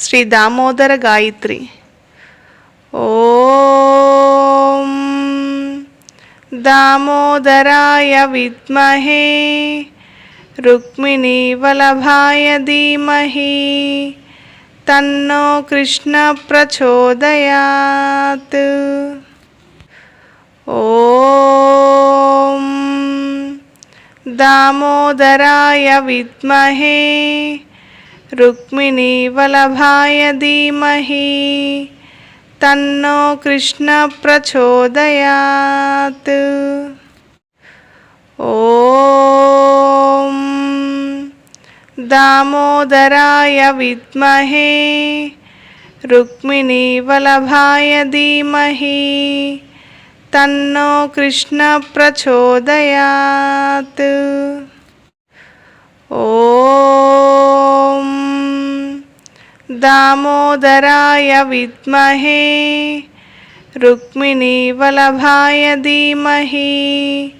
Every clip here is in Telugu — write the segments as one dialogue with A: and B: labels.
A: శ్రీ దామోదర గాయత్రి. ఓం దామోదరాయ విద్మహే రుక్మిణీ వల్లభాయ ధీమహి తన్నో కృష్ణ ప్రచోదయాత్. ఓం దామోదరాయ విద్మహే రుక్మిణీ వలభాయ ధీమహి తన్నో కృష్ణ ప్రచోదయాత్. ఓం దామోదరాయ విద్మహే రుక్మిణీ వలభాయ ధీమహి తన్నో కృష్ణ ప్రచోదయాత్. ఓ దామోదరాయ విద్మహే. రుక్మిణీ వల్లభాయ ధీమహి.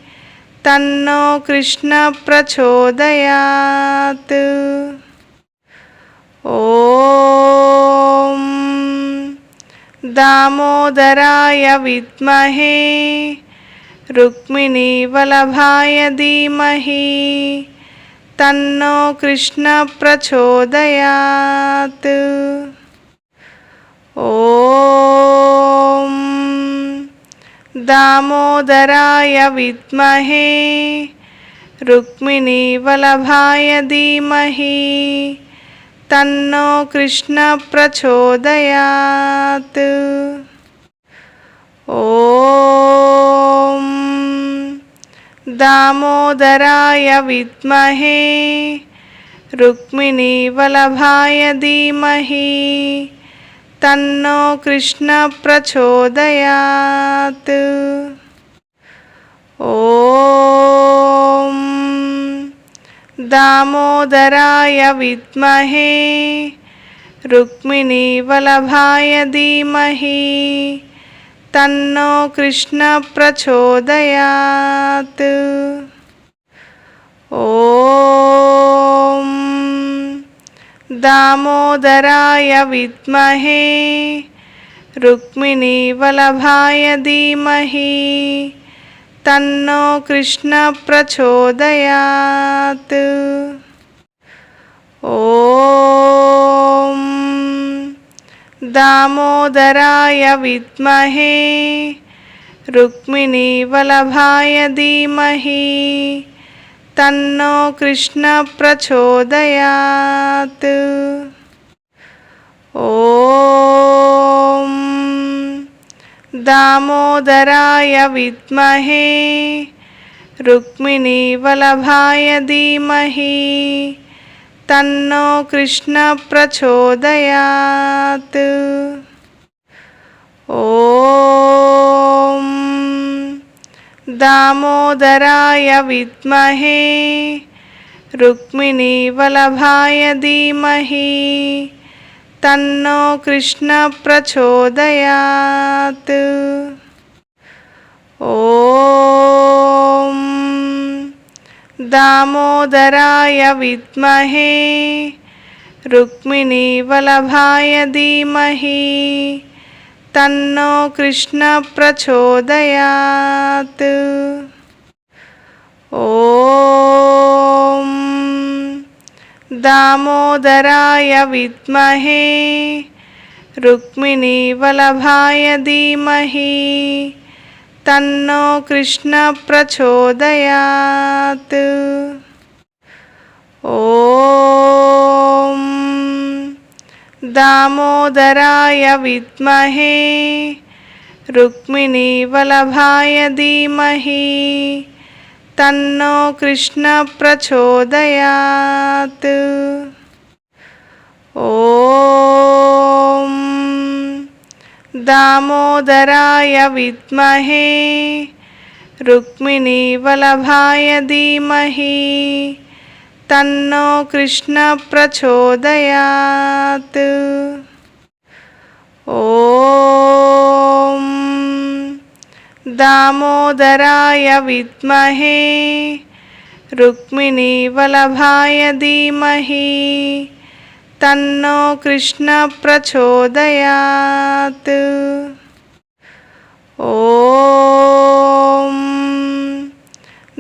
A: తన్నో కృష్ణ ప్రచోదయాత్. ఓం దామోదరాయ విద్మహే. రుక్మిణీ వల్లభాయ ధీమహి. తన్నో కృష్ణ ప్రచోదయాత్. ఓం దామోదరాయ విద్మహే రుక్మిణీ వల్లభాయ ధీమహి తన్నో కృష్ణ ప్రచోదయాత్. ఓం దామోదరాయ విద్మహే రుక్మిణీ వల్లభాయ ధీమహి తన్నో కృష్ణ ప్రచోదయాత్. ఓం దామోదరాయ విద్మహే రుక్మిణీ వల్లభాయ ధీమహి తన్నో కృష్ణ ప్రచోదయాత్. ఓం దామోదరాయ విద్మహే రుక్మిణీ వల్లభాయ ధీమహి తన్నో కృష్ణ ప్రచోదయాత్. ఓం దామోదరాయ విద్మహే రుక్మిణీ వల్లభాయ ధీమహి తన్నో కృష్ణ ప్రచోదయాత్. ఓం దామోదరాయ విద్మహే రుక్మిణీ వల్లభాయ ధీమహి తన్నో కృష్ణ ప్రచోదయాత్. ఓం దామోదరాయ విద్మహే రుక్మిణీవల్లభాయ ధీమహి తన్నో కృష్ణ ప్రచోదయాత్. ఓం దామోదరాయ విద్మహే. రుక్మిణీ వల్లభాయ ధీమహి. తన్నో కృష్ణ ప్రచోదయాత్. ఓం దామోదరాయ విద్మహే. రుక్మిణీ వల్లభాయ ధీమహి. తన్నో కృష్ణ ప్రచోదయాత్. ఓం దామోదరాయ విద్మహే రుక్మిణీవల్లభాయ ధీమహి తన్నో కృష్ణ ప్రచోదయాత్. ఓ దామోదరాయ విద్మహే రుక్మిణీ వల్లభాయ ధీమహి తన్నో కృష్ణ ప్రచోదయాత్. ఓం దామోదరాయ విద్మహే రుక్మిణీ వల్లభాయ ధీమహి తన్నో కృష్ణ ప్రచోదయాత్. ఓం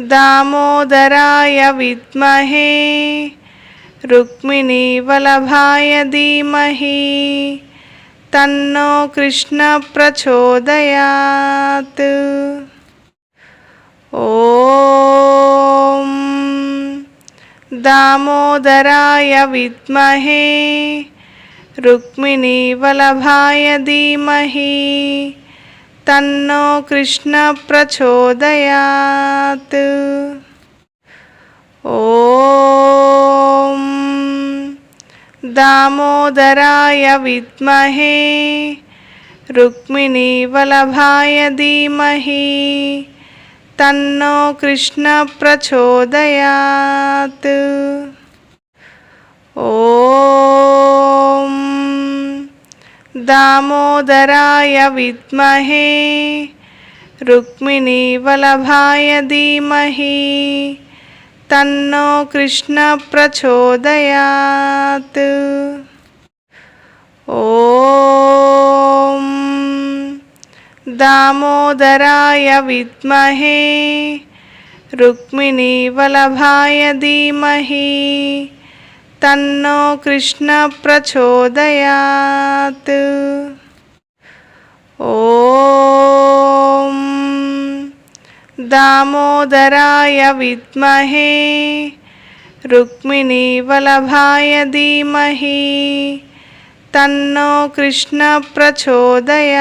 A: దామోదరాయ విద్మహే రుక్మిణీవల్లభాయ ధీమహి తన్నో కృష్ణ ప్రచోదయాత్. ఓ దామోదరాయ విద్మహే రుక్మిణీ వల్లభాయ ధీమహి తన్నో కృష్ణ ప్రచోదయాత్. ఓం దామోదరాయ విద్మహే రుక్మిణీ వల్లభాయ ధీమహి తన్నో కృష్ణ ప్రచోదయాత్. ఓం దామోదరాయ విద్మహే రుక్మిణీ వల్లభాయ ధీమహి తన్నో కృష్ణ ప్రచోదయాత్. ఓం దామోదరాయ విద్మహే రుక్మిణీ వల్లభాయ ధీమహి తన్నో కృష్ణ ప్రచోదయాత్. ఓం దామోదరాయ విద్మహే రుక్మిణీ వల్లభాయ